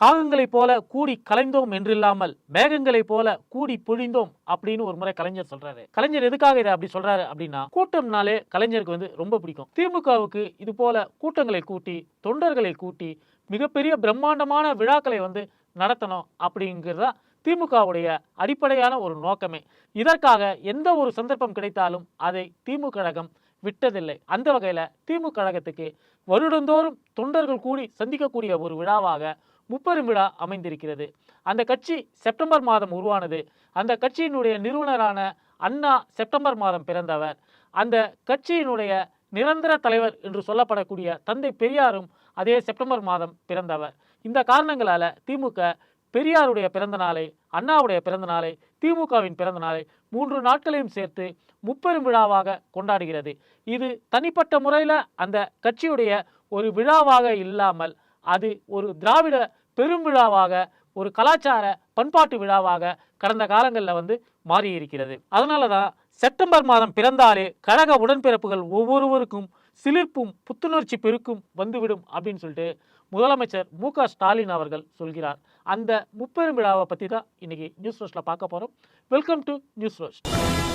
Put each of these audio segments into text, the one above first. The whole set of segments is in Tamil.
காகங்களைப் போல கூடி கலைந்தோம் என்றில்லாமல் மேகங்களைப் போல கூடி பொழிந்தோம் அப்படின்னு ஒரு முறை கலைஞர் சொல்றாரு. கலைஞர் எதுக்காக இதை அப்படி சொல்றாரு அப்படின்னா கூட்டம்னாலே கலைஞருக்கு வந்து ரொம்ப பிடிக்கும். திமுகவுக்கு இது போல கூட்டங்களை கூட்டி தொண்டர்களை கூட்டி மிகப்பெரிய பிரம்மாண்டமான விழாக்களை வந்து நடத்தணும் அப்படிங்கிறதா திமுகவுடைய அடிப்படையான ஒரு நோக்கமே. இதற்காக எந்த ஒரு சந்தர்ப்பம் கிடைத்தாலும் அதை திமுக கழகம் விட்டதில்லை. அந்த வகையில் திமுக கழகத்துக்கு வருடந்தோறும் தொண்டர்கள் கூடி சந்திக்கக்கூடிய ஒரு விழாவாக முப்பெரும் விழா அமைந்திருக்கிறது. அந்த கட்சி செப்டம்பர் மாதம் உருவானது. அந்த கட்சியினுடைய நிறுவனரான அண்ணா செப்டம்பர் மாதம் பிறந்தவர். அந்த கட்சியினுடைய நிரந்தர தலைவர் என்று சொல்லப்படக்கூடிய தந்தை பெரியாரும் அதே செப்டம்பர் மாதம் பிறந்தவர். இந்த காரணங்களால் திமுக பெரியாருடைய பிறந்த நாளை அண்ணாவுடைய பிறந்த நாளை திமுகவின் பிறந்த நாளை மூன்று நாட்களையும் சேர்த்து முப்பெரும் விழாவாக கொண்டாடுகிறது. இது தனிப்பட்ட முறையில் அந்த கட்சியுடைய ஒரு விழாவாக இல்லாமல் அது ஒரு திராவிட பெரும் விழாவாக ஒரு கலாச்சார பண்பாட்டு விழாவாக கடந்த காலங்களில் வந்து மாறியிருக்கிறது. அதனால தான் செப்டம்பர் மாதம் பிறந்தாலே கழக உடன்பிறப்புகள் ஒவ்வொருவருக்கும் சிலிர்ப்பும் புத்துணர்ச்சி பெருக்கும் வந்துவிடும் அப்படின்னு சொல்லிட்டு முதலமைச்சர் மு க ஸ்டாலின் அவர்கள் சொல்கிறார். அந்த முப்பெரும் விழாவை பற்றி தான் இன்றைக்கி நியூஸ் ரோஸ்ட்டில் பார்க்க போகிறோம் வெல்கம் டு நியூஸ் ரோஸ்ட்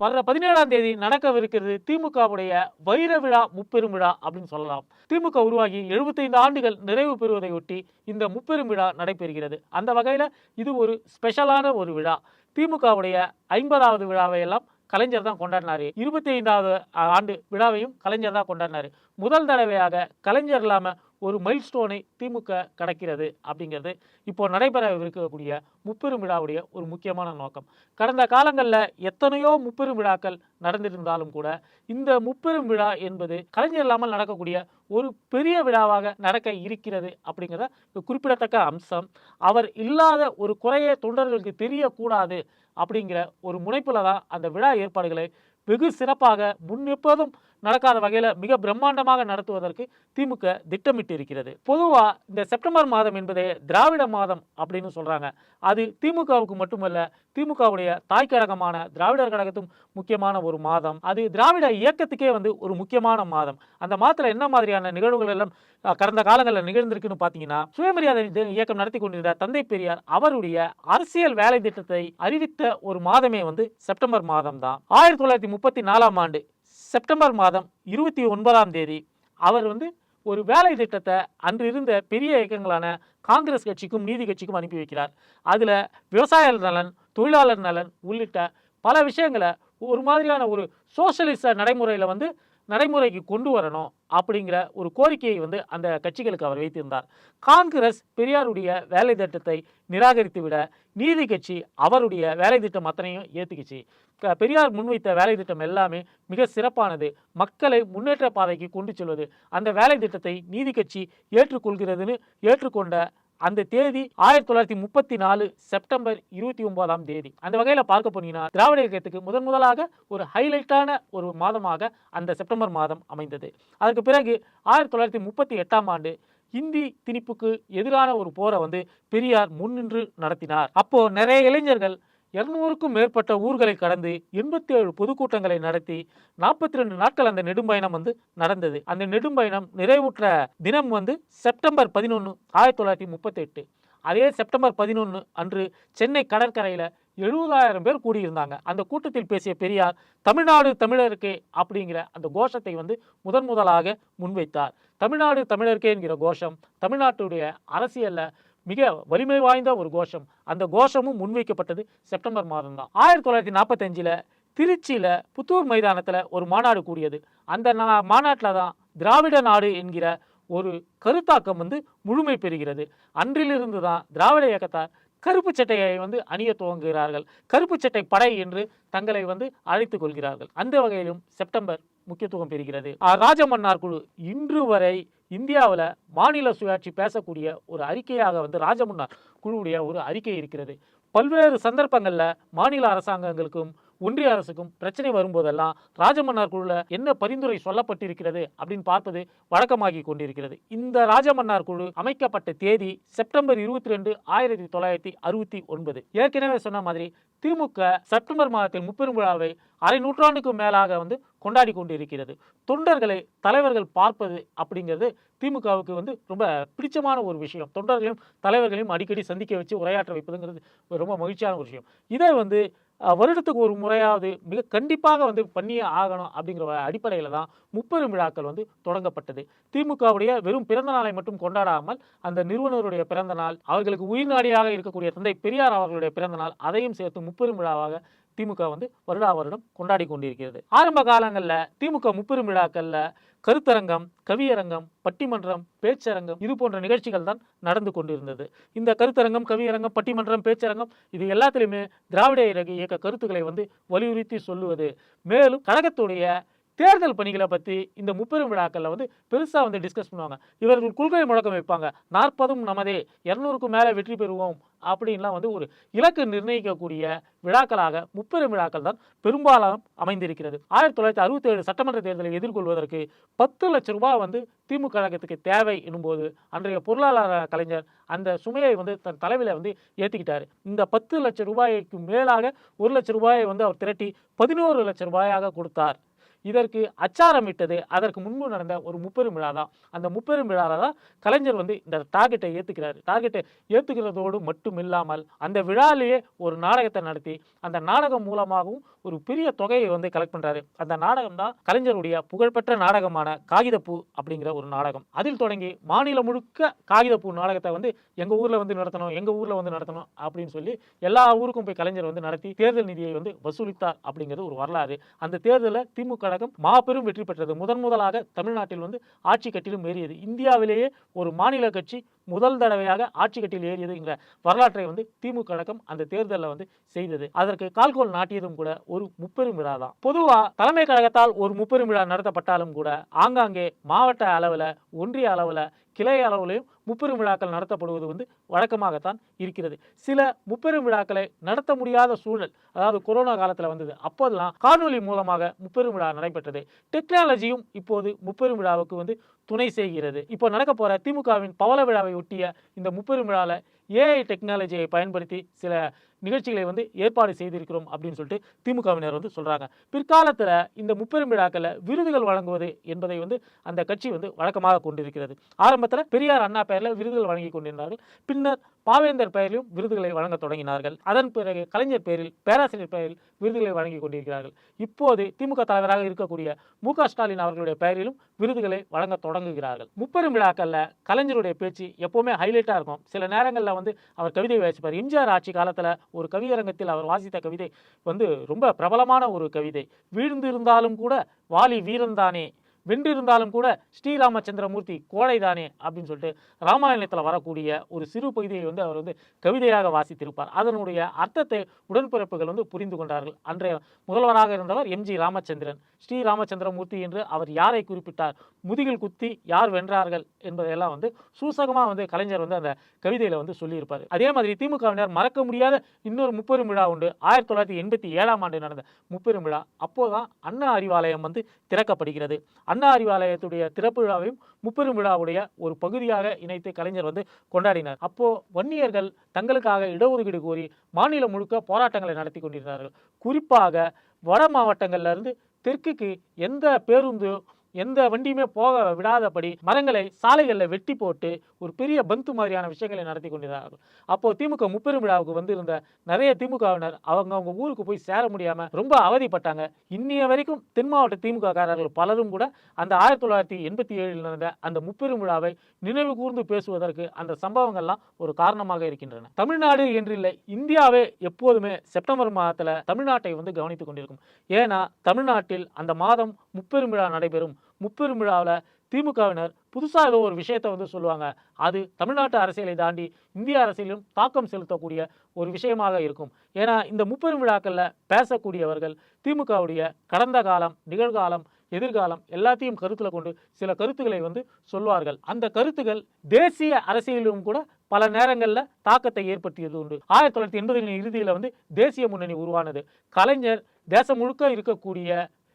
வர்ற பதினேழாம் தேதி நடக்கவிருக்கிறது திமுகவுடைய வைர விழா முப்பெரும் விழா அப்படின்னு சொல்லலாம். திமுக உருவாகி 75 ஆண்டுகள் நிறைவு பெறுவதையொட்டி இந்த முப்பெரும் விழா நடைபெறுகிறது. அந்த வகையில் இது ஒரு ஸ்பெஷலான ஒரு விழா. திமுகவுடைய ஐம்பதாவது விழாவை எல்லாம் கலைஞர் தான் கொண்டாடினாரு. இருபத்தி ஐந்தாவது ஆண்டு விழாவையும் கலைஞர் தான் கொண்டாடினாரு. முதல் தடவையாக கலைஞர் இல்லாமல் ஒரு மைல் ஸ்டோனை திமுக கடக்கிறது அப்படிங்கிறது இப்போ நடைபெற இருக்கக்கூடிய முப்பெரும் விழாவுடைய ஒரு முக்கியமான நோக்கம். கடந்த காலங்களில் எத்தனையோ முப்பெரும் விழாக்கள் நடந்திருந்தாலும் கூட இந்த முப்பெரும் விழா என்பது கலைஞர் இல்லாமல் நடக்கக்கூடிய ஒரு பெரிய விழாவாக நடக்க இருக்கிறது அப்படிங்கிறத குறிப்பிடத்தக்க அம்சம். அவர் இல்லாத ஒரு குறைய தொண்டர்களுக்கு தெரியக்கூடாது அப்படிங்கிற ஒரு முனைப்பில் தான் அந்த விழா ஏற்பாடுகளை வெகு சிறப்பாக முன்னெப்போதும் நடக்காத வகையில் மிக பிரம்மாண்டமாக நடத்துவதற்கு திமுக திட்டமிட்டு இருக்கிறது பொதுவாக இந்த செப்டம்பர் மாதம் என்பதே திராவிட மாதம் அப்படின்னு சொல்கிறாங்க அது திமுகவுக்கு மட்டுமல்ல திமுகவுடைய தாய் கழகமான திராவிடர் கழகத்தும் முக்கியமான ஒரு மாதம். அது திராவிட இயக்கத்துக்கே வந்து ஒரு முக்கியமான மாதம். அந்த மாதத்தில் என்ன மாதிரியான நிகழ்வுகள் எல்லாம் கடந்த காலங்களில் நிகழ்ந்திருக்குன்னு பார்த்தீங்கன்னா சுயமரியாதை இயக்கம் நடத்தி கொண்டிருந்த தந்தை பெரியார் அவருடைய அரசியல் வேலை திட்டத்தை அறிவித்த ஒரு மாதமே வந்து செப்டம்பர் மாதம் தான் ஆயிரத்தி தொள்ளாயிரத்தி முப்பத்தி நாலாம் ஆண்டு செப்டம்பர் மாதம் இருபத்தி ஒன்பதாம் தேதி அவர் வந்து ஒரு வேலை திட்டத்தை அன்று இருந்த பெரிய இயக்கங்களான காங்கிரஸ் கட்சிக்கும் நீதி கட்சிக்கும் அனுப்பி வைக்கிறார். அதில் விவசாய நலன் தொழிலாளர் நலன் உள்ளிட்ட பல விஷயங்களை ஒரு மாதிரியான ஒரு சோசியலிச நடைமுறையில் வந்து நடைமுறைக்கு கொண்டு வரணும் அப்படிங்கிற ஒரு கோரிக்கையை வந்து அந்த கட்சிகளுக்கு அவர் வைத்திருந்தார். காங்கிரஸ் பெரியாருடைய வேலை திட்டத்தை நிராகரித்து விட நீதி கட்சி அவருடைய வேலை திட்டம் அத்தனையும் ஏற்றுக்குச்சு க- பெரியார் முன்வைத்த வேலை திட்டம் எல்லாமே மிக சிறப்பானது. மக்களை முன்னேற்ற பாதைக்கு கொண்டு செல்வது அந்த வேலை திட்டத்தை நீதி கட்சி ஏற்றுக்கொள்கிறதுன்னு ஏற்றுக்கொண்ட அந்த தேதி ஆயிரத்தி தொள்ளாயிரத்தி முப்பத்தி நாலு செப்டம்பர் இருபத்தி ஒன்பதாம் தேதி. அந்த வகையில் பார்க்க போனீங்கன்னா திராவிட இயக்கத்துக்கு முதன் முதலாக ஒரு ஹைலைட்டான ஒரு மாதமாக அந்த செப்டம்பர் மாதம் அமைந்தது. அதற்கு பிறகு ஆயிரத்தி தொள்ளாயிரத்தி முப்பத்தி எட்டாம் ஆண்டு இந்தி திணிப்புக்கு எதிரான ஒரு போரை வந்து பெரியார் முன்னின்று நடத்தினார். அப்போ நிறைய இளைஞர்கள் இருநூறுக்கும் மேற்பட்ட ஊர்களை கடந்து எண்பத்தி ஏழு பொதுக்கூட்டங்களை நடத்தி நாற்பத்தி ரெண்டு நாட்கள் அந்த நெடும்பயணம் வந்து நடந்தது. அந்த நெடும்பயணம் நிறைவுற்ற தினம் வந்து செப்டம்பர் பதினொன்று ஆயிரத்தி தொள்ளாயிரத்தி முப்பத்தெட்டு. அதே செப்டம்பர் பதினொன்று அன்று சென்னை கடற்கரையில் எழுபதாயிரம் பேர் கூடியிருந்தாங்க. அந்த கூட்டத்தில் பேசிய பெரியார் தமிழ்நாடு தமிழருக்கே அப்படிங்கிற அந்த கோஷத்தை வந்து முதன் முதலாக முன்வைத்தார். தமிழ்நாடு தமிழருக்கே என்கிற கோஷம் தமிழ்நாட்டுடைய அரசியலில் மிக வலிமை வாய்ந்த ஒரு கோஷம். அந்த கோஷமும் முன்வைக்கப்பட்டது செப்டம்பர் மாதம் தான். ஆயிரத்தி தொள்ளாயிரத்தி நாற்பத்தஞ்சில் திருச்சியில் புத்தூர் மைதானத்தில் ஒரு மாநாடு கூடியது. அந்த நா மாநாட்டில் தான் திராவிட நாடு என்கிற ஒரு கருத்தாக்கம் வந்து முழுமை பெறுகிறது. அன்றிலிருந்து தான் திராவிட இயக்கத்தார் கருப்பு சட்டையை வந்து அணிய துவங்குகிறார்கள். கருப்பு சட்டை படை என்று தங்களை வந்து அழைத்து கொள்கிறார்கள். அந்த வகையிலும் செப்டம்பர் முக்கியத்துவம் பெறுகிறது. ராஜமன்னார் குழு இன்று வரை இந்தியாவில் மாநில சுயாட்சி பேசக்கூடிய ஒரு அறிக்கையாக வந்து ராஜமன்னார் குழுவுடைய ஒரு அறிக்கை இருக்கிறது. பல்வேறு சந்தர்ப்பங்களில் மாநில அரசாங்கங்களுக்கும் ஒன்றிய அரசுக்கும் பிரச்சனை வரும்போதெல்லாம் ராஜமன்னார் குழுல என்ன பரிந்துரை சொல்லப்பட்டிருக்கிறது அப்படின்னு பார்ப்பது வழக்கமாகி கொண்டிருக்கிறது. இந்த ராஜமன்னார் குழு அமைக்கப்பட்ட தேதி செப்டம்பர் இருபத்தி ரெண்டு ஆயிரத்தி தொள்ளாயிரத்தி அறுபத்தி ஒன்பது. ஏற்கனவே சொன்ன மாதிரி திமுக செப்டம்பர் மாதத்தில் முப்பெரும் விழாவை அரை நூற்றாண்டுக்கும் மேலாக வந்து கொண்டாடி கொண்டிருக்கிறது. தொண்டர்களை தலைவர்கள் பார்ப்பது அப்படிங்கிறது திமுகவுக்கு வந்து ரொம்ப பிடிச்சமான ஒரு விஷயம். தொண்டர்களையும் தலைவர்களையும் அடிக்கடி சந்திக்க வச்சு உரையாற்ற வைப்பதுங்கிறது ரொம்ப மகிழ்ச்சியான ஒரு விஷயம். இதை வந்து வருடத்துக்கு ஒரு முறையாவது மிக கண்டிப்பாக வந்து பண்ணியே ஆகணும் அப்படிங்கிற அடிப்படையில் தான் முப்பெரும் விழாக்கள் வந்து தொடங்கப்பட்டது. திமுகவுடைய வெறும் பிறந்த நாளை மட்டும் கொண்டாடாமல் அந்த நிறுவனருடைய பிறந்த நாள் அவர்களுக்கு உயிர்நாடியாக இருக்கக்கூடிய தந்தை பெரியார் அவர்களுடைய பிறந்த நாள் அதையும் சேர்த்து முப்பெரும் விழாவாக திமுக வந்து வருடா வருடம் கொண்டாடி கொண்டிருக்கிறது. ஆரம்ப காலங்களில் திமுக முப்பெரும் விழாக்களில் கருத்தரங்கம் கவியரங்கம் பட்டிமன்றம் பேச்சரங்கம் இது போன்ற நிகழ்ச்சிகள் தான் நடந்து கொண்டிருந்தது. இந்த கருத்தரங்கம் கவியரங்கம் பட்டிமன்றம் பேச்சரங்கம் இது எல்லாத்திலையுமே திராவிட இயக்க கருத்துக்களை வந்து வலியுறுத்தி சொல்லுவது. மேலும் கழகத்துடைய தேர்தல் பணிகளை பற்றி இந்த முப்பெரும் விழாக்களில் வந்து பெருசாக வந்து டிஸ்கஸ் பண்ணுவாங்க. இவர்கள் கொள்கை முழக்கம் வைப்பாங்க. நாற்பதும் நமதே இரநூறுக்கும் மேலே வெற்றி பெறுவோம் அப்படின்லாம் வந்து ஒரு இலக்கு நிர்ணயிக்கக்கூடிய விழாக்களாக முப்பெரும் விழாக்கள் தான் பெரும்பாலும் அமைந்திருக்கிறது. ஆயிரத்தி தொள்ளாயிரத்தி அறுபத்தி ஏழு சட்டமன்ற தேர்தலை எதிர்கொள்வதற்கு பத்து லட்சம் ரூபாய் வந்து திமுக கழகத்துக்கு தேவை எனும்போது அன்றைய பொருளாதார கலைஞர் அந்த சுமையை வந்து தன் தலைவில வந்து ஏற்றிக்கிட்டார் இந்த பத்து லட்சம் ரூபாய்க்கு மேலாக ஒரு லட்சம் ரூபாயை வந்து அவர் திரட்டி பதினோரு லட்சம் ரூபாயாக கொடுத்தார். இதற்கு அச்சாரமிட்டது. அதற்கு முன்பு நடந்த ஒரு முப்பெரும் விழா தான். அந்த முப்பெரும் விழாவில் தான் கலைஞர் வந்து இந்த டார்கெட்டை ஏற்றுக்கிறார் டார்கெட்டை ஏற்றுக்கிறதோடு மட்டும் இல்லாமல் அந்த விழாலேயே ஒரு நாடகத்தை நடத்தி அந்த நாடகம் மூலமாகவும் ஒரு பெரிய தொகையை வந்து கலெக்ட் பண்ணுறாரு அந்த நாடகம் தான் கலைஞருடைய புகழ்பெற்ற நாடகமான காகிதப்பூ அப்படிங்கிற ஒரு நாடகம். அதில் தொடங்கி மாநிலம் முழுக்க காகிதப்பூ நாடகத்தை வந்து எங்கள் ஊரில் வந்து நடத்தணும் எங்கள் ஊரில் வந்து நடத்தணும் அப்படின்னு சொல்லி எல்லா ஊருக்கும் போய் கலைஞர் வந்து நடத்தி தேர்தல் நிதியை வந்து வசூலித்தார் அப்படிங்கிறது ஒரு வரலாறு. அந்த தேர்தலில் திமுக கழகம் மாபெரும் வெற்றி பெற்றது. முதன் முதலாக தமிழ்நாட்டில் வந்து ஆட்சி கட்டிலும் ஏறியது. இந்தியாவிலேயே ஒரு மாநில கட்சி முதல் தடவையாக ஆட்சி கட்டில் என்ற வரலாற்றை வந்து திமுக கழகம் அந்த தேர்தலில் வந்து செய்தது. அதற்கு கால்கோல் நாட்டியதும் கூட ஒரு முப்பெரும் விழா தான். பொதுவாக தலைமை கழகத்தால் ஒரு முப்பெரும் விழா நடத்தப்பட்டாலும் கூட ஆங்காங்கே மாவட்ட அளவில் ஒன்றிய அளவில் கிளை அளவிலையும் முப்பெரும் விழாக்கள் நடத்தப்படுவது வந்து வழக்கமாகத்தான் இருக்கிறது. சில முப்பெரும் விழாக்களை நடத்த முடியாத சூழல் அதாவது கொரோனா காலத்தில் வந்தது அப்போதெல்லாம் காணொலி மூலமாக முப்பெரும் விழா நடைபெற்றது. டெக்னாலஜியும் இப்போது முப்பெரும் விழாவுக்கு வந்து துணை செய்கிறது. இப்போ நடக்க போற திமுகவின் பவள விழாவை ஒட்டிய இந்த முப்பெரும் விழாவில் ஏஐ டெக்னாலஜியை பயன்படுத்தி சில நிகழ்ச்சிகளை வந்து ஏற்பாடு செய்திருக்கிறோம் அப்படின்னு சொல்லிட்டு திமுகவினர் வந்து சொல்றாங்க. பிற்காலத்தில் இந்த முப்பெரும் விழாக்களில் விருதுகள் வழங்குவது என்பதை வந்து அந்த கட்சி வந்து வழக்கமாக கொண்டிருக்கிறது. ஆரம்பத்தில் பெரியார் அண்ணா பெயரில் விருதுகள் வழங்கி கொண்டிருந்தார்கள். பின்னர் பாவேந்தர் பெயரிலும் விருதுகளை வழங்க தொடங்கினார்கள். அதன் பிறகு கலைஞர் பெயரில் பேராசிரியர் பெயரில் விருதுகளை வழங்கி கொண்டிருக்கிறார்கள். இப்போது திமுக தலைவராக இருக்கக்கூடிய மு ஸ்டாலின் அவர்களுடைய பெயரிலும் விருதுகளை வழங்க தொடங்க தொடங்குகிறார்கள். முப்பெரும் விழாக்கள்ல கலைஞருடைய பேச்சு எப்பவுமே ஹைலைட்டா இருக்கும். சில நேரங்களில் வந்து அவர் கவிதை வாசிப்பார். எம்ஜிஆர் ஆட்சி காலத்துல ஒரு கவியரங்கத்தில் அவர் வாசித்த கவிதை வந்து ரொம்ப பிரபலமான ஒரு கவிதை. வீழ்ந்திருந்தாலும் கூட வாலி வீரன்தானே வென்றிருந்தாலும் கூட ஸ்ரீராமச்சந்திரமூர்த்தி கோடைதானே அப்படின்னு சொல்லிட்டு ராமாயணத்தில் வரக்கூடிய ஒரு சிறு பகுதியை வந்து அவர் வந்து கவிதையாக வாசித்திருப்பார். அதனுடைய அர்த்தத்தை உடன்பிறப்புகள் வந்து புரிந்து கொண்டார்கள். அன்றைய முதல்வராக இருந்தவர் எம்ஜி ராமச்சந்திரன். ஸ்ரீ ராமச்சந்திரமூர்த்தி என்று அவர் யாரை குறிப்பிட்டார்? முதுகில் குத்தி யார் வென்றார்கள் என்பதையெல்லாம் வந்து சூசகமாக வந்து கலைஞர் வந்து அந்த கவிதையில் வந்து சொல்லியிருப்பார். அதே மாதிரி திமுகவினர் மறக்க முடியாத இன்னொரு முப்பெரும் விழா உண்டு. ஆயிரத்தி தொள்ளாயிரத்தி எண்பத்தி ஏழாம் ஆண்டு நடந்த முப்பெரும் விழா அப்போதான் அண்ணா அறிவாலயம் வந்து திறக்கப்படுகிறது. அண்ணா அறிவாலயத்துடைய திறப்பு விழாவையும் முப்பெரும் விழாவுடைய ஒரு பகுதியாக இணைத்து கலைஞர் வந்து கொண்டாடினார். அப்போ வன்னியர்கள் தங்களுக்காக இடஒதுக்கீடு கோரி மாநிலம் முழுக்க போராட்டங்களை நடத்தி கொண்டிருந்தார்கள். குறிப்பாக வட மாவட்டங்கள்ல இருந்து தெற்குக்கு எந்த பேருந்து எந்த வண்டியுமே போக விடாதபடி மரங்களை சாலைகளில் வெட்டி போட்டு ஒரு பெரிய பந்து மாதிரியான விஷயங்களை நடத்தி கொண்டிருந்தார்கள். அப்போ திமுக முப்பெரும் விழாவுக்கு வந்திருந்த நிறைய திமுகவினர் அவங்க அவங்க ஊருக்கு போய் சேர முடியாமல் ரொம்ப அவதிப்பட்டாங்க. இன்னைய வரைக்கும் தென் மாவட்ட திமுக காரர்கள் பலரும் கூட அந்த ஆயிரத்தி தொள்ளாயிரத்தி எண்பத்தி ஏழில் நடந்த அந்த முப்பெரும் விழாவை நினைவு கூர்ந்து பேசுவதற்கு அந்த சம்பவங்கள்லாம் ஒரு காரணமாக இருக்கின்றன. தமிழ்நாடு என்றில்லை இந்தியாவே எப்போதுமே செப்டம்பர் மாதத்தில் தமிழ்நாட்டை வந்து கவனித்துக் கொண்டிருக்கும். ஏன்னா தமிழ்நாட்டில் அந்த மாதம் முப்பெரும் விழா நடைபெறும். முப்பெரும் விழாவில் திமுகவினர் புதுசாக ஏதோ ஒரு விஷயத்தை வந்து சொல்லுவாங்க. அது தமிழ்நாட்டு அரசியலை தாண்டி இந்திய அரசியலும் தாக்கம் செலுத்தக்கூடிய ஒரு விஷயமாக இருக்கும். ஏன்னா இந்த முப்பெரும் விழாக்களில் பேசக்கூடியவர்கள் திமுகவுடைய கடந்த காலம் நிகழ்காலம் எதிர்காலம் எல்லாத்தையும் கருத்தில் கொண்டு சில கருத்துக்களை வந்து சொல்வார்கள். அந்த கருத்துக்கள் தேசிய அரசியலிலும் கூட பல நேரங்களில் தாக்கத்தை ஏற்படுத்தியது உண்டு. ஆயிரத்தி தொள்ளாயிரத்தி எண்பதுகளின் இறுதியில் வந்து தேசிய முன்னணி உருவானது. கலைஞர் தேசம் முழுக்க இருக்கக்கூடிய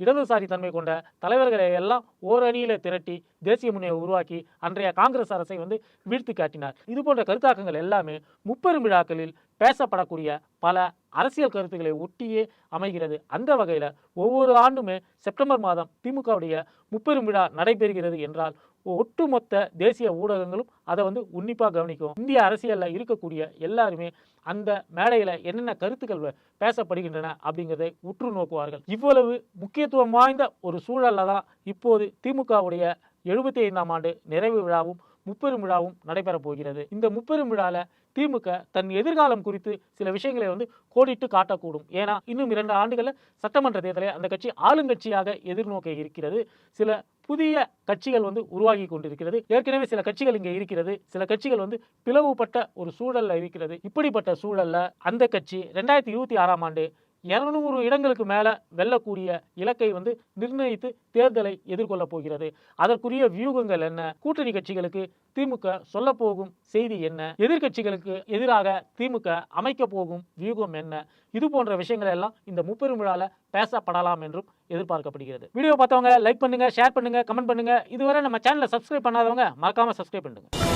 இடதுசாரி தன்மை கொண்ட தலைவர்களை எல்லாம் ஓரணியில திரட்டி தேசிய முன்னணியை உருவாக்கி அன்றைய காங்கிரஸ் அரசை வந்து வீழ்த்து காட்டினார். இது போன்ற கருத்தாக்கங்கள் எல்லாமே முப்பெரும் விழாக்களில் பேசப்படக்கூடிய பல அரசியல் கருத்துக்களை ஒட்டியே அமைகிறது. அந்த வகையில் ஒவ்வொரு ஆண்டுமே செப்டம்பர் மாதம் திமுகவுடைய முப்பெரும் விழா நடைபெறுகிறது என்றால் ஒட்டுமொத்த தேசிய ஊடகங்களும் அதை வந்து உன்னிப்பாக கவனிக்கும். இந்திய அரசியலில் இருக்கக்கூடிய எல்லாருமே அந்த மேடையில் என்னென்ன கருத்துக்கள் பேசப்படுகின்றன அப்படிங்கிறதை உற்று நோக்குவார்கள். இவ்வளவு முக்கியத்துவம் வாய்ந்த ஒரு சூழலில் தான் இப்போது திமுகவுடைய எழுபத்தி ஐந்தாம் ஆண்டு நிறைவு விழாவும் முப்பெரும் விழாவும் நடைபெறப் போகிறது. இந்த முப்பெரும் விழாவில் திமுக தன் எதிர்காலம் குறித்து சில விஷயங்களை வந்து கோடிட்டு காட்டக்கூடும். ஏன்னா இன்னும் இரண்டு ஆண்டுகளில் சட்டமன்ற தேர்தலை அந்த கட்சி ஆளுங்கட்சியாக எதிர்நோக்க இருக்கிறது. சில புதிய கட்சிகள் வந்து உருவாகி கொண்டிருக்கிறது. ஏற்கனவே சில கட்சிகள் இங்கே இருக்கிறது. சில கட்சிகள் வந்து பிளவுபட்ட ஒரு சூழலில் இருக்கிறது. இப்படிப்பட்ட சூழலில் அந்த கட்சி ரெண்டாயிரத்தி இருபத்தி ஆறாம் ஆண்டு இருநூறு இடங்களுக்கு மேலே வெல்லக்கூடிய இலக்கை வந்து நிர்ணயித்து தேர்தலை எதிர்கொள்ளப் போகிறது. அதற்குரிய வியூகங்கள் என்ன? கூட்டணி கட்சிகளுக்கு திமுக சொல்ல போகும் செய்தி என்ன? எதிர்க்கட்சிகளுக்கு எதிராக திமுக அமைக்க போகும் வியூகம் என்ன? இது போன்ற விஷயங்கள் எல்லாம் இந்த முப்பெரும் விழால பேசப்படலாம் என்றும் எதிர்பார்க்கப்படுகிறது. வீடியோ பார்த்தவங்க லைக் பண்ணுங்க ஷேர் பண்ணுங்க கமெண்ட் பண்ணுங்க. இதுவரை நம்ம சேனலை சப்ஸ்கிரைப் பண்ணாதவங்க மறக்காம சப்ஸ்கிரைப் பண்ணுங்க